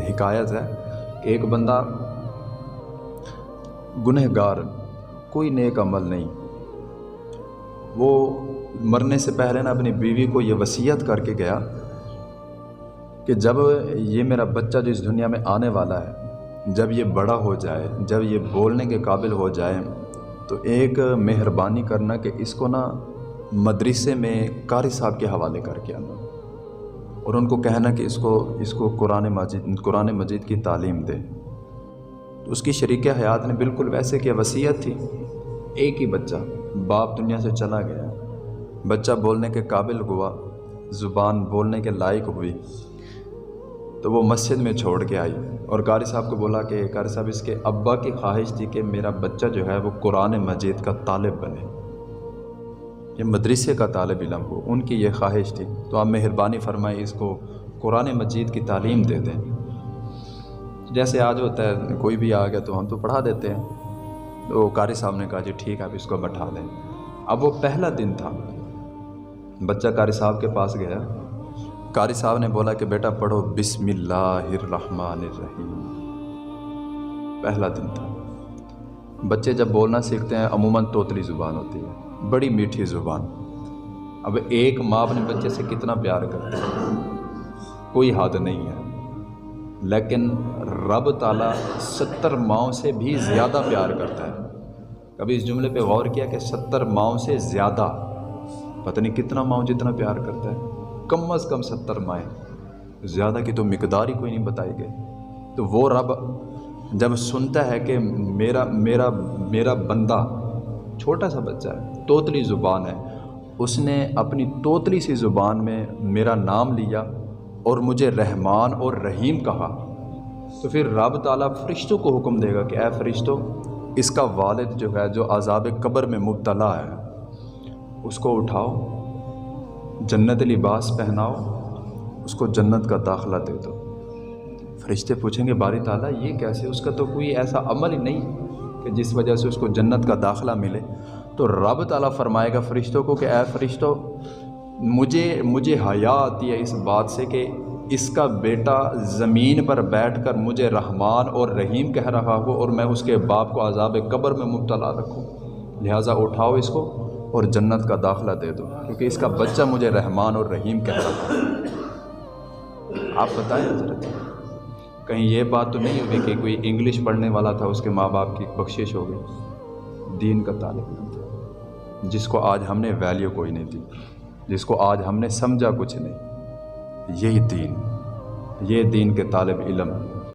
हिकायत है एक बंदा गुनहगार, कोई नेक अमल नहीं। वो मरने से पहले ना अपनी बीवी को ये वसीयत करके गया कि जब ये मेरा बच्चा जो इस दुनिया में आने वाला है, जब ये बड़ा हो जाए, जब ये बोलने के काबिल हो जाए तो एक मेहरबानी करना कि इसको ना मदरसे में कारी साहब के हवाले करके आना। और उनको कहना कि इसको इसको कुरान मजिद कुरान मजिद की तालीम दे। तो उसकी शरीक हयात ने बिल्कुल वैसे कि वसीयत थी। एक ही बच्चा, बाप दुनिया से चला गया। बच्चा बोलने के काबिल हुआ, ज़ुबान बोलने के लायक हुई। तो वो मस्जिद में छोड़ के आई और कारी साहब को बोला कि कारी साहब, इसके अब्बा की ख्वाहिश थी कि मेरा बच्चा जो है वो कुरान मजीद का तालब बने। ये मदरसे का तालब इलम हो, उनकी ये ख्वाहिश थी। तो आप मेहरबानी फरमाएँ, इसको कुरान मजीद की तालीम दे दें। जैसे आज होता है, कोई भी आ गया तो हम तो पढ़ा देते हैं। तो कारी साहब ने कहा, जी ठीक है अब इसको बैठा दें अब वो पहला दिन था। बच्चा कारी साहब के पास गया। कारी साहब ने बोला कि, बेटा, पढ़ो बिस्मिल्लाहिर्रहमानिर्रहीम। पहला दिन था। बच्चे जब बोलना सीखते हैं, अमूमन तोतली ज़ुबान होती है। बड़ी मीठी ज़ुबान। अब एक माँ अपने बच्चे से कितना प्यार करती है? कोई हद नहीं है। लेकिन रब ताला सत्तर माओ से भी ज़्यादा प्यार करता है। कभी इस जुमले पे गौर किया कि सत्तर माओ से ज़्यादा? पता नहीं कितना माओ जितना प्यार करता है। कम अज़ कम सत्तर माएँ। ज़्यादा की तो मकदार ही कोई नहीं बताई गई। तो वो रब जब सुनता है कि मेरा मेरा मेरा बंदा छोटा सा बच्चा है, तोतली ज़ुबान है। उसने अपनी तोतली सी ज़ुबान में मेरा नाम लिया और मुझे रहमान और रहीम कहा। तो फिर रब ताला फ़रिश्तों को हुक्म देगा कि ए फ़रिश्तों, इसका वालिद जो है, जो अजाब कब्र में मुबतला है, उसको उठाओ, जन्नत लिबास पहनाओ, उसको जन्नत का दाखला दे दो। फरिश्ते पूछेंगे, बारी ताला, ये कैसे? उसका तो कोई ऐसा अमल ही नहीं कि जिस वजह से उसको जन्नत का दाखला मिले तो रब ताला फरमाएगा फ़रिश्तों को कि ए फ़रिश्तों, मुझे मुझे हया आती है इस बात से कि इसका बेटा ज़मीन पर बैठकर मुझे रहमान और रहीम कह रहा हो और मैं उसके बाप को अजाब कब्र में मुबतला रखूँ। लिहाजा उठाओ इसको और जन्नत का दाखला दे दो, क्योंकि इसका बच्चा मुझे रहमान और रहीम कह रहा है। आप बताएँ कहीं ये बात तो नहीं हुई कि कोई इंग्लिश पढ़ने वाला था, उसके माँ बाप की बख्शिश हो गई। दीन का तालब था। जिसको आज हमने वैल्यू कोई नहीं दी। जिसको आज हमने समझा कुछ नहीं। यही दीन। ये दीन के तालब इलम